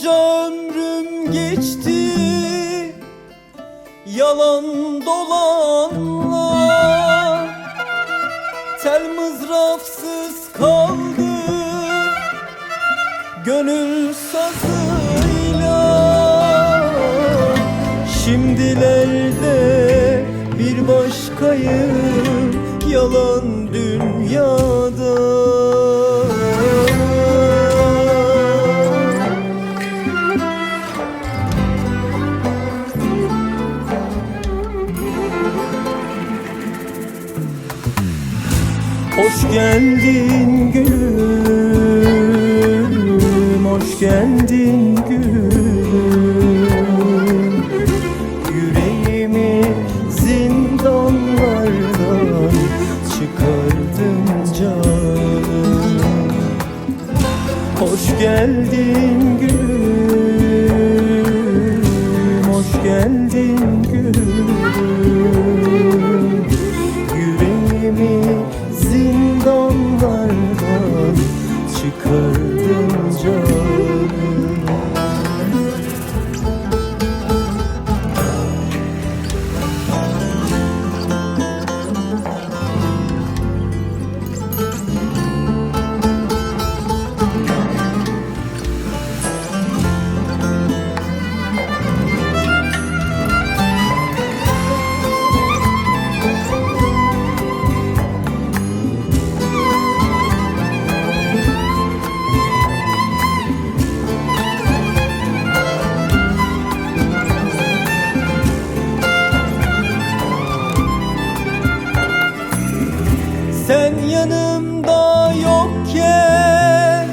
Bunca ömrüm geçti. Yalan dolanla Tel mızrafsız kaldı. Gönül sazıyla. Şimdilerde bir başkayım. Yalan Hoş geldin gülüm Hoş geldin gülüm. Yüreğimi zindanlardan Çıkardın canım. Hoş geldin gülüm Hoş geldin gülüm çıkardın yanımda yokken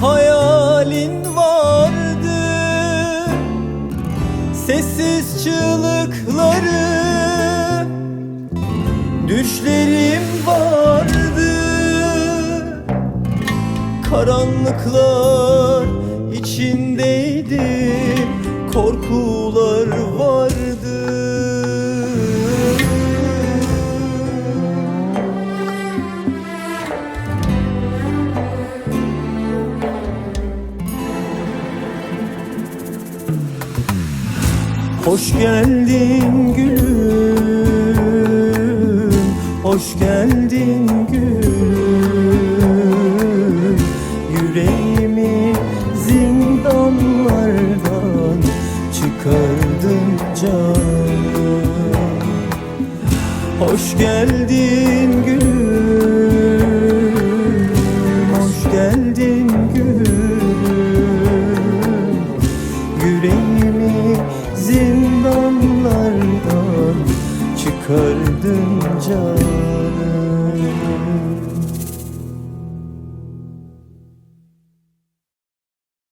Hayalin vardı. Sessiz çığlıkları Düşlerim vardı. Karanlıklar içindeydim Hoş geldin gülüm. Hoş geldin gülüm. Yüreğimi zindanlardan Çıkardın canım. Hoş geldin gülüm zindanlardan çıkardın can